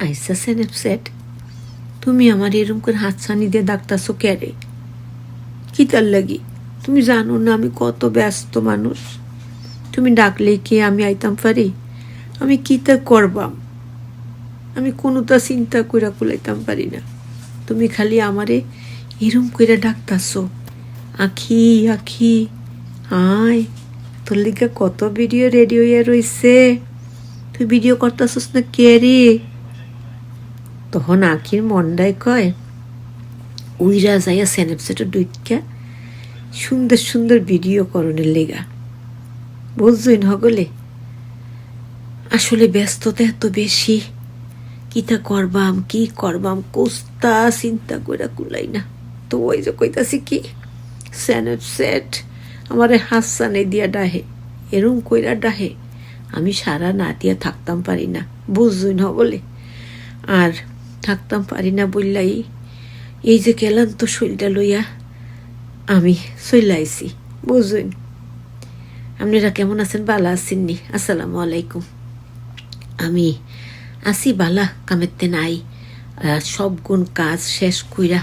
আইসা সেনেপ সেট তুমি আমার এরম করে হাত হাতছানি দিয়ে ডাক্তারছো ক্যারে কি তার লাগি? তুমি জানো না আমি কত ব্যস্ত মানুষ। তুমি ডাকলে কি আমি আইতাম পারি? আমি কি তা করবাম? আমি কোনোটা চিন্তা কইরা কুলাইতাম পারি না। তুমি খালি আমারে এরম কইরা ডাকতাছো। আখি আখি, আয়, তোর লিগে কত ভিডিও রেডি হইয়া রইছে। তুই ভিডিও করতেছিস না কে রে তখন আখির মন্ডায় কয়, উইরা যাইয়া স্যানেপসেটে ডুইকা সুন্দর সুন্দর ভিডিও করণের লেগা। বুঝছই হগলে আসলে ব্যস্ততা এত বেশি। কিতা করবাম, কি করবাম, কোস্তা চিন্তা করে কুলাই না। তো ওই যে কইতাছি কি স্যানেপ সেট আমারে হাসানে দিয়া ডাহে, এরম কইরা ডাহে। আমি সারা না দিয়া থাকতাম পারি না। বুঝছই না বলে আর থাকতাম পারি না বললাই। এই যে গেলাম তো শরীরটা লইয়া, আমি চইলাইছি বুঝুন আপনারা কেমন আছেন? বালা আছেননি আসসালামু আলাইকুম। আমি আসি বালা কামেতে নাই। সব গুণ কাজ শেষ কইরা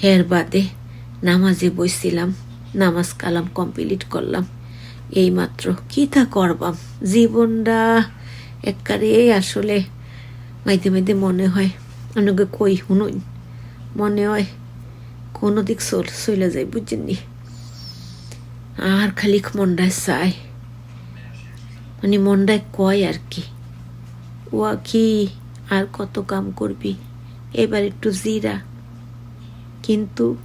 হের বাদে নামাজে বইছিলাম, নামাজ কালাম কমপ্লিট করলাম। এই মাত্র কি তা করবাম? জীবনটা একবারে আসলে মাইতে মাইতে মনে হয় অনেকে কই, শুনুন। মনে হয় কোনো দিক চল, চলে যায় বুঝছেননি আর খালি মন্ডায় চায়। মানে মন্ডায় কয় আর কি। ও কি আর কত কাম করবি? এবার একটু জিরা। কিন্তু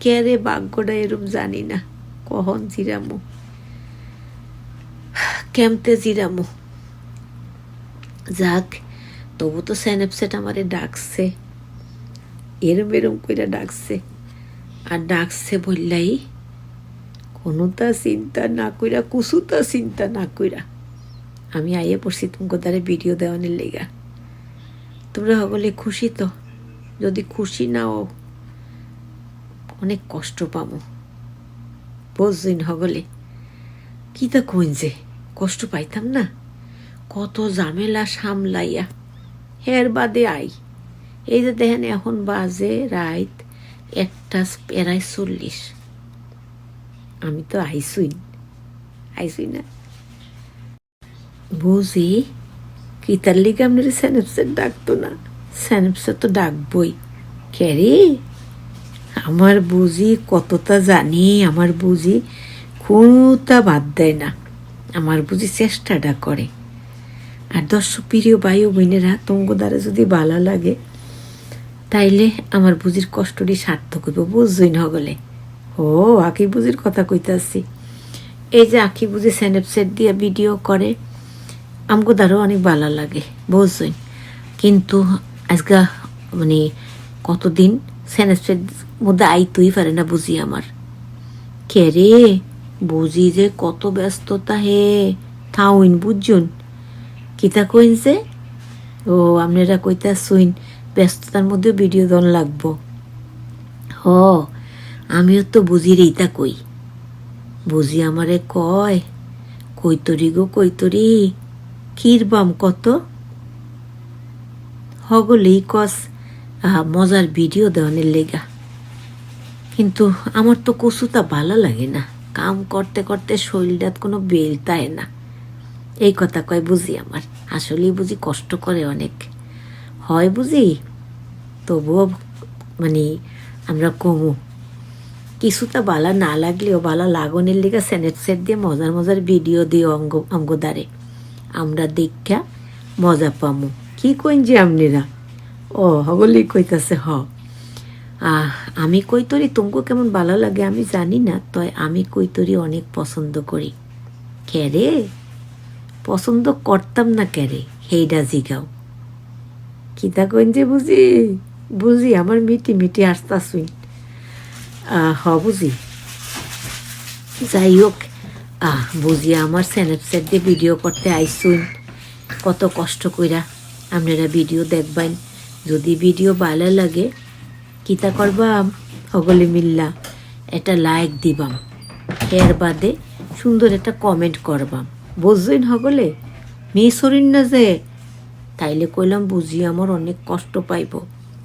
কে রে ভাগ্যটা এরম জানি না। কখন জিরামো? কেমতে জিরামো? যাক তবু তো স্যানেপসেট আমারে ডাকছে। এরম এরম কইরা ডাকছে। আর ডাকছে বললাই কোনোটা চিন্তা না কইরা কুসুতা চিন্তা না কইরা। আমি আইয়ে পড়ছি তোমাকে তারে ভিডিও দেওয়ানের লেগা। তোমরা সকলে খুশি তো? যদি খুশি নাও, অনেক কষ্ট পামো। বুঝছই হগলে কি তা কইন যে? কষ্ট পাইতাম না? কত ঝামেলা সামলাইয়া। হের বাদে আই। এই যে দেখেন এখন বাজে রাত একটা প্রায় চল্লিশ। আমি তো আইসুই। আইসুই না। বুঝি? কি তার লিগে আপনার স্যানেপসের ডাকতো না? স্যানেপসে তো ডাকবই। ক্যারি আমার বুঝি কতটা জানি, আমার বুঝি কোনটা বাদ দেয় না। আমার বুঝি চেষ্টাটা করে। আর দর্শক প্রিয় বায়ু বোনেরা দ্বারা যদি ভালো লাগে, তাইলে আমার বুঝির কষ্টটি সার্থক হইব, বুঝছই না গলে ও আখি বুঝির কথা কইতাছি। এই যে আখি বুঝি স্যানেপ সেট দিয়ে ভিডিও করে, আমগো দ্বারাও অনেক ভালো লাগে, বুঝছই। কিন্তু আজকা মানে কতদিন স্যানেপ সেট মধ্যে আইতুই পারে না বুঝি আমার। কে রে? বুঝি যে কত ব্যস্ততা হে। থাউইন, বুঝছুন? কিতা কইনছে ও আপনারা কইতা শুইন ব্যস্ততার মধ্যে ভিডিও দন লাগবো। হ, আমিও তো বুঝি রেইতা কই। বুঝি আমারে কয় কৈতরি গো কৈতরি কইতরি কিরবাম কত? হগলেই কস মজার ভিডিও দেওয়ানের লেগা। কিন্তু আমার তো কচুতা ভালো লাগে না। কাম করতে করতে শরীরটাত কোনো বেলতায় না। এই কথা কয় বুঝি আমার। আসলেই বুঝি কষ্ট করে অনেক। হয় বুঝি? তবুও মানে আমরা কমু। কিছুটা বালা না লাগলেও বালা লাগনের লিগা স্যানেট সেট দিয়ে মজার মজার ভিডিও দিও অঙ্গ অঙ্গদারে। আমরা দেখা মজা পামু। কি কইন যে আপনারা ও হগলি কইতাছে হ। আহ, আমি কৈতরি তুমকো কেমন ভালো লাগে আমি জানি না তয় আমি কৈতরি অনেক পছন্দ করি। কে রে? পছন্দ করতাম না ক্যারে হেইডা জিগাও কিতা কইন যে বুঝি? বুঝি, আমার মিটি মিটি আসতা শুই হ বুঝি। যাই হোক, আহ, বুঝি আমার স্যানেপ সেট দিয়ে ভিডিও করতে আইসুন। কত কষ্ট কইরা আপনারা ভিডিও দেখবেন। যদি ভিডিও ভালো লাগে কিতা করবাম সকলে মিল্লা, একটা লাইক দিবাম। এর বাদে সুন্দর একটা কমেন্ট করবাম। বুঝছেন সকলে? মেয়ে শরীর না যে? তাইলে কইলাম বুঝি আমার অনেক কষ্ট পাইব।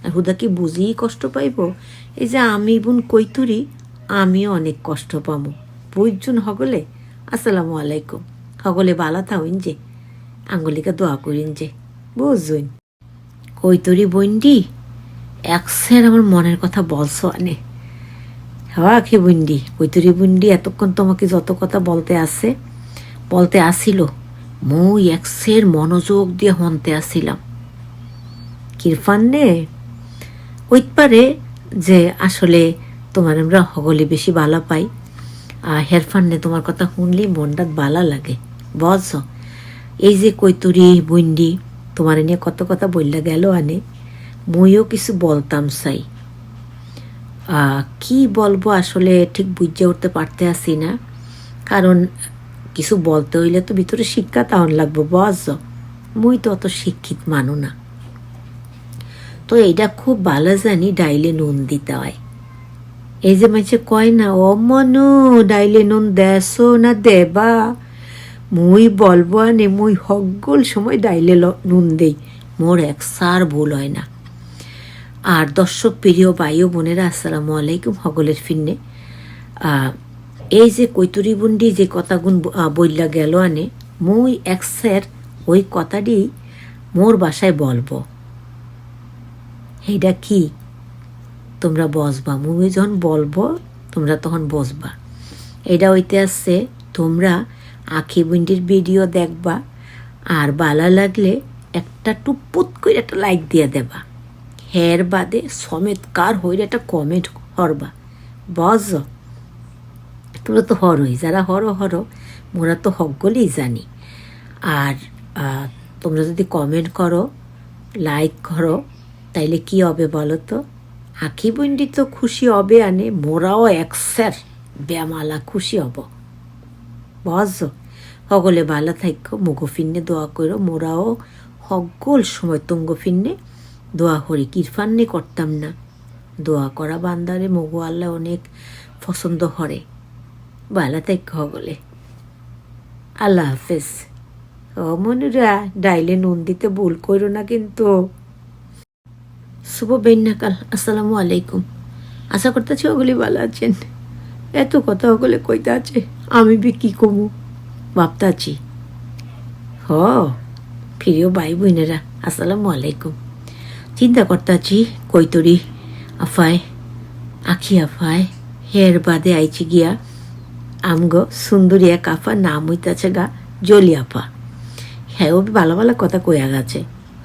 আর হুদা কি বুঝিই কষ্ট পাইব? এই যে আমি বোন কৈতুরি, আমিও অনেক কষ্ট পামো। বুঝছুন হগলে আসসালামু আলাইকুম। হগলে বালা থাউইন যে। আঙ্গুলিকে দোয়া করিন যে। বুঝুন কৈতরি বইন্ডি একসের আমার মনের কথা বলছো আনে। হওয়া খে বুন্ডি কৈতরি বুন্ডি এতক্ষণ তোমাকে যত কথা বলতে আসে বলতে আসিল, মই একসের মনোযোগ দিয়ে হনতে আসিলাম। কিরফান নে ওইত পারে যে আসলে তোমার আমরা হগলে বেশি বালা পাই। আর হেরফান্নে তোমার কথা শুনলি মনটা বালা লাগে বস এই যে কৈতুরি, বুন্ডি, তোমার নিয়ে কত কথা বললা গেল আনে, মইও কিছু বলতাম চাই। কি বলব আসলে ঠিক বুঝে উঠতে পারতে আসি না কারণ কিছু বলতে হইলে তো ভিতরে শিক্ষা তাহন লাগবো বস মুই তো অত শিক্ষিত মানো না। তো এইটা খুব ভালো জানি ডাইলে নুন দিতে হয়। এই যে মাঝে কয় না ও মনু ডাইলে নুন দেশো না দেবা? মুই বলব আনে মুই হগল সময় ডাইলে নুন দেই। মোর এক সার ভুল হয় না। আর দর্শক প্রিয় ও বোনেরা আসসালামু আলাইকুম হগলের আহ, এই যে কৈতুরি বুন্ডি যে আহ, বইলা গেল আনে মুই এক স্যার ওই কথাটি মোর বাসায় বলব। এইটা কি? তোমরা বসবা। মুই যখন বলব তোমরা তখন বসবা। এটা হইতে আসছে তোমরা আখি বুন্ডির ভিডিও দেখবা আর বালা লাগলে একটা টুপুত করে একটা লাইক দিয়ে দেবা। হের বাদে সমেত কার হইলে একটা কমেন্ট করবা। বস। তোমরা তো হরই, যারা হরো হরো মোরা তো হকগলেই জানি। আর তোমরা যদি কমেন্ট করো লাইক করো, তাইলে কি হবে বলো তো আখি বন্ডি তো খুশি হবে আনে, মোরাও একসার ব্যামালা খুশি হব। বস হগলে বালা থাইক্য মুগো ফিন্নে দোয়া করো, মোরাও হগল সময় তুঙ্গ ফিন্নে দোয়া করি, কিরফান্নে করতাম না। দোয়া করা বান্দারে, মগু আল্লাহ অনেক পছন্দ করে। বালা থাইক্য হগলে আল্লাহ হাফেজ। ও মনুরা ডাইলে নুন দিতে ভুল করো না কিন্তু। শুভ বেন্যাকাল আসসালামু আলাইকুম। আশা করতেছি ওগুলি ভালো আছেন। এত কথা ওগুলি কইতে আছে, আমি বি কি কমু? ভাবতাছি। হ, প্রিয় ভাই বোনেরা আসসালামু আলাইকুম। চিন্তা করতাছি কৈতরি আফায়, আখি আফায়, হের বাদে আইছি গিয়া। আমগো সুন্দরী এক আফা, নাম হইতাছে গা জলি আফা। হ্যাঁ ও ভালো ভালো কথা কইয়া গেছে।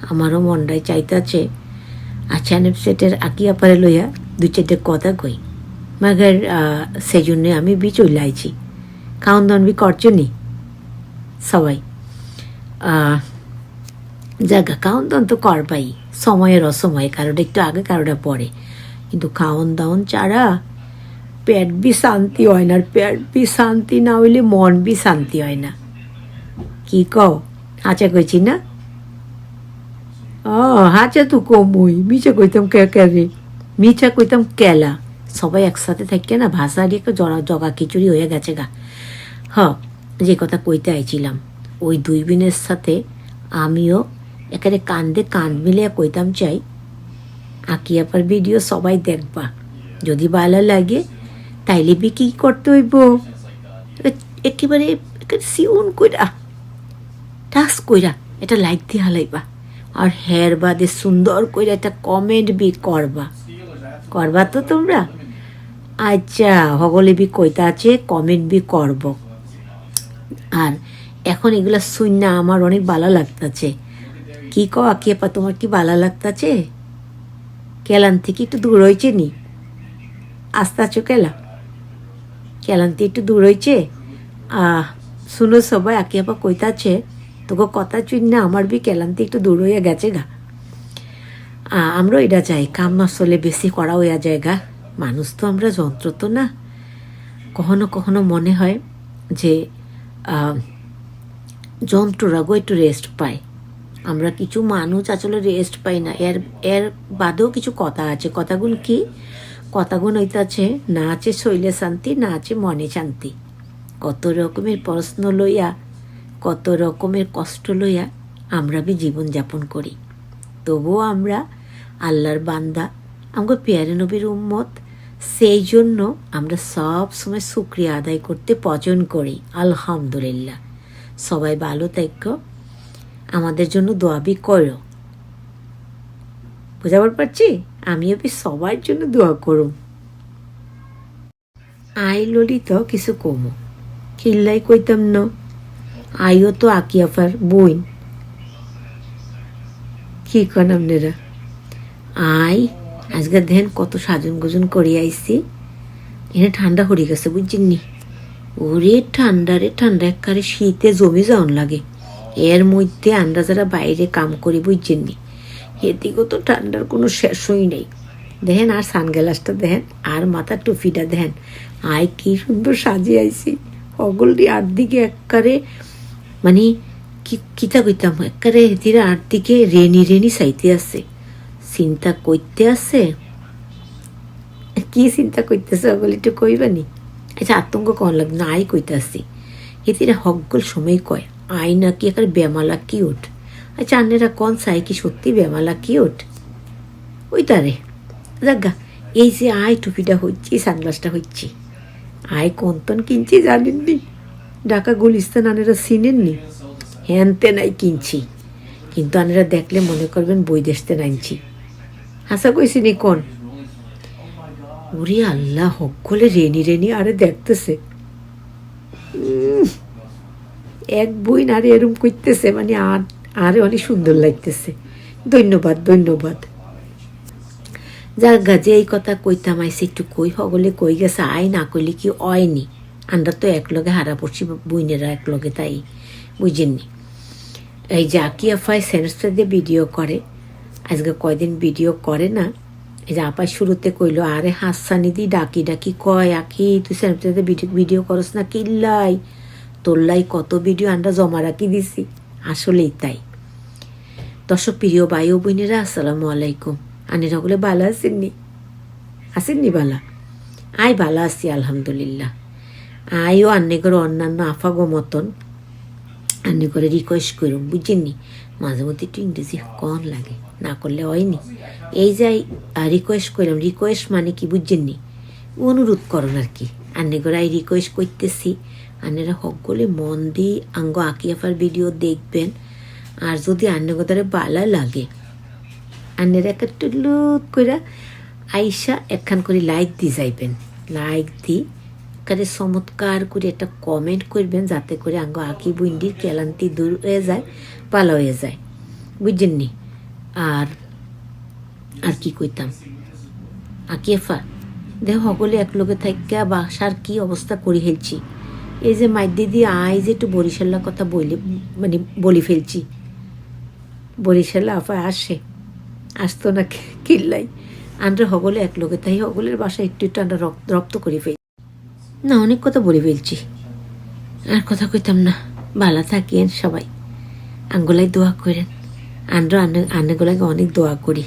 আমারও মনটাই চাইতাছে আচ্ছা সেটের আঁকি আপারে লইয়া দু চারটে কথা কই। মাগার সেই জন্যে আমি বি চলে আইছি। খাওন দাওন বি করছ নি? সবাই। জায়গা খাওন দাওন তো করবাই। সময়ের অসময়ে, কারোটা একটু আগে, কারোটা পরে। কিন্তু খাওন দাওন ছাড়া পেট বি শান্তি হয় না, আর পেট বি শান্তি না হইলে মন বি শান্তি হয় না। কি কও? আচ্ছা কইছি না? ও হাচা তো কমই। মিচা কইতাম কে কে রে? মিচা কইতাম কেলা। সবাই একসাথে থাকে না, ভাষা দিয়ে জড়া জগা খিচুড়ি হয়ে গেছে গা। হ, যে কথা কইতে আইছিলাম, ওই দুই বোনের সাথে আমিও এখানে কান্দে কান মিলিয়ে কইতাম, চাই আঁকি আপার ভিডিও সবাই দেখবা। যদি ভালো লাগে তাইলে বি কি করতে হইব। একেবারে সিউন কইরা, টাস কইরা এটা লাইক দিয়ে হালাইবা। আর হের বাদে সুন্দর কইরা একটা কমেন্ট বি করবা। করবা তো তোমরা? আচ্ছা হগলে বি কইতা আছে, কমেন্ট বি করব। আর এখন এগুলা শুন না, আমার অনেক ভালো লাগতাছে। কি কো আকি আপা, তোমার কি ভালো লাগতাছে? কেলান থেকে একটু দূর হয়েছে নি? আস্তে আছো কেলা? কেলান্তি একটু দূর হয়েছে। শুনো সবাই আকি আপা কইতাছে তোকে কথা চুন না আমার বি কেলান্তি একটু দূর হইয়া গেছে গা। আহ, আমরাও এটা চাই কাম আসলে বেশি করা হইয়া যায় গা। মানুষ তো আমরা যন্ত্র তো না। কখনো কখনো মনে হয় যে যন্ত্ররাগও একটু রেস্ট পায়। আমরা কিছু মানুষ আসলে রেস্ট পাই না। এর এর বাদেও কিছু কথা আছে। কথাগুলো কি? কথাগুলো হইতাছে না আছে শৈলে শান্তি, না আছে মনে শান্তি। কত রকমের প্রশ্ন লইয়া, কত রকমের কষ্ট লইয়া আমরা বি জীবনযাপন করি। তবুও আমরা আল্লাহর বান্দা আমাকে পেয়ারে নবীর উম্মত, সেই জন্য আমরা সব সময় শুক্রিয়া আদায় করতে পছন্দ করি, আলহামদুলিল্লাহ। সবাই ভালো থাকো আমাদের জন্য দোয়াবি করো। বোঝাবার পারছি? আমিও বি সবার জন্য দোয়া করুম। আই ললিত কিছু কমো। কিল্লাই কইতাম না। আইও তো আকিয়াফার বইন। কি কন আপনারা? আই, আজকে দেন কত সাজন গুজন করে আইছি। এনে ঠান্ডা হয়ে গেছে, বুঝছেন নি? ওরে ঠান্ডা রে ঠান্ডা একবারে শীতে জমি যাওন লাগে। এর মধ্যে আমরা যারা বাইরে কাম করি, বুঝছেন নি? এদিকেও তো ঠান্ডার কোনো শেষই নেই। দেখেন আর সানগ্লাসটা দেখেন, আর মাথার টুপিটা দেখেন। আয়, কি সুন্দর সাজিয়ে আইছি অগলটি আর দিকে একবারে মানে কি, কিতা কইতাম একবারে এদিকে আর দিকে রেনি রেনি সাইতে আছে। চিন্তা করতে আছে? কি চিন্তা করতেছে বলে একটু কইবানি? আচ্ছা আতঙ্ক কন লাগবে না আই কইতে আসছি এতিরা হকগল সময় কয়? আই নাকি একার বেমালা কিউট আচ্ছা আন্নেরা কন চাই কি সত্যি বেমালা কিউট? ওই তারে জাগা এই যে আয় টুপিটা হচ্ছে সানগ্লাসটা হচ্ছে আই কন্তন কিনছি জানেননি? ঢাকা গুলিস্তান আনেরা চিনেননি? হ্যানতে নাই কিনছি। কিন্তু আনেরা দেখলে মনে করবেন বই দেশতে নাইনছি। হাসা কইছি নি কোন? ওরে আল্লাহ হকলে রেনি রেনি আরে দেখতেছে। এক বই আরে এরম করতেছে মানে আর আরে অনেক সুন্দর লাগতেছে। ধন্যবাদ ধন্যবাদ। যার গাজে এই কথা কইতাম, আইসে একটু কই, হগলে কই গেছে, আই না কইলে কি অয়নি আমরা তো এক লগে হারা পড়ছি বইনেরা এক লগে তাই, বুঝেননি। এই যে আকি সেন্সটা দিয়ে ভিডিও করে, আজকে কয়দিন ভিডিও করে না, এই যে আপাই শুরুতে কইলো, আরে হাসানি দি ডাকি ডাকি কয়, আকি, তুই সেন্সটাতে ভিডিও করস না, কিল্লাই, তোল্লাই কত ভিডিও আমরা জমা রাখি দিছি। আসলেই তাই। দর্শক, প্রিয় ভাই ও বোনেরা, আসসালামু আলাইকুম। আনি সকলে ভালো আছেননি আসেননি বালা আয় ভালো আছি, আলহামদুলিল্লাহ। আইও আন্নে করে অন্যান্য আফাগো মতন আন্নে করে রিকোয়েস্ট করুন বুঝছেননি মাঝে মধ্যে একটু ইংরেজি কন লাগে, না করলে হয়নি এই যাই রিকোয়েস্ট করলাম রিকোয়েস্ট মানে কি বুঝছেননি অনুরোধ করুন আর কি। আন্নে করে রিকোয়েস্ট করতেছি। আন্নেরা সকলে মন দিয়ে আঙ্গ আকিয়াফার ভিডিও দেখবেন। আর যদি আন্নগতারে বালা লাগে, আন্নের একটা টুলুত করে আইসা একখান করে লাইক দি যাইবেন। লাইক দি কারে চমৎকার করে একটা কমেন্ট করবেন, যাতে করে আঙ্গ আঁকি বুন্ডির কেলান্তি দূর হয়ে যায় পালা হয়ে যায়। বুঝছেন নি? আর আর কি কইতাম? আকিয়েফা দেহ সকলে এক লোকে থাকা বাসার কি অবস্থা করে ফেলছি এই যে মাই দিদি, আই যে একটু বরিশাল্লার কথা বলি মানে বলি ফেলছি। বরিশাল্লা আফা আসে। আসতো না কিল্লাই। আমরা হগলে এক লোকে, তাই হগলের বাসা একটু একটু রক্ত রক্ত করে ফেলি। না, অনেক কথা বলে ফেলছি। আর কথা কইতাম না। ভালো থাকিয়েন সবাই। আঙ্গুলাই দোয়া করেন। আমরা আন্নাগুলাকে অনেক দোয়া করি।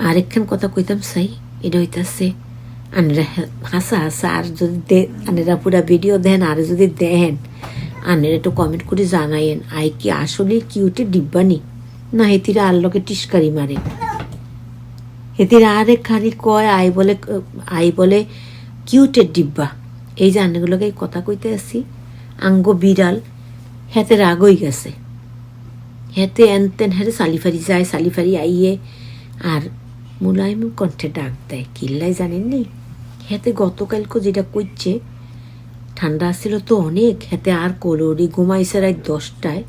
আরেকখান কথা কইতাম, সাই, এটা হইতাছে আনেরা হাসা হাসা, আর যদি দে আনেরা পুরা ভিডিও দেন, আর যদি দেন আনেরা একটু কমেন্ট করে জানাইন আই কি আসলে কিউটে ডিব্বানি না? হেতিরা আল্লোকে টিসকারি মারে। হেতিরা আরে খালি কয়, আই বলে আই বলে কিউটের ডিব্বা। এই যে আন্নাগুলোকে এই কথা কইতে আসি, আঙ্গ বিড়াল হেতে রাগ হয়ে গেছে। হেতে এনতেন, হেরে সালিফারি যায়, সালিফারি আইয়ে, আর মুলায়ম কণ্ঠে ডাক দেয়। কিল্লাই জানেননি? হেতে গতকালকে যেটা কইছে ঠান্ডা আসছিল তো অনেক, হেতে আর কলোরি ঘুমাইছে রাত দশটায়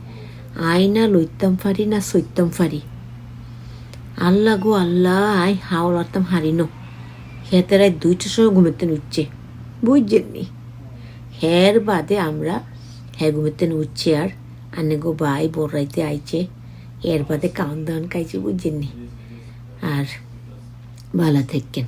আই না লইতাম ফারি না সইতাম ফারি। আল্লাহ গো আল্লাহ আই হাওড়াতাম হারিন। হেতে রাত দুইটার সময় ঘুমেতে উঠছে। বুঝছেননি হের বাদে আমরা হ্যাঁ ঘুমেতে উঠছে আর, আনে গো ভাই বড়াইতে আইছে, এর বাদে কাউন দাউন খাইছে বুঝছেননি আর ভালো থাকেন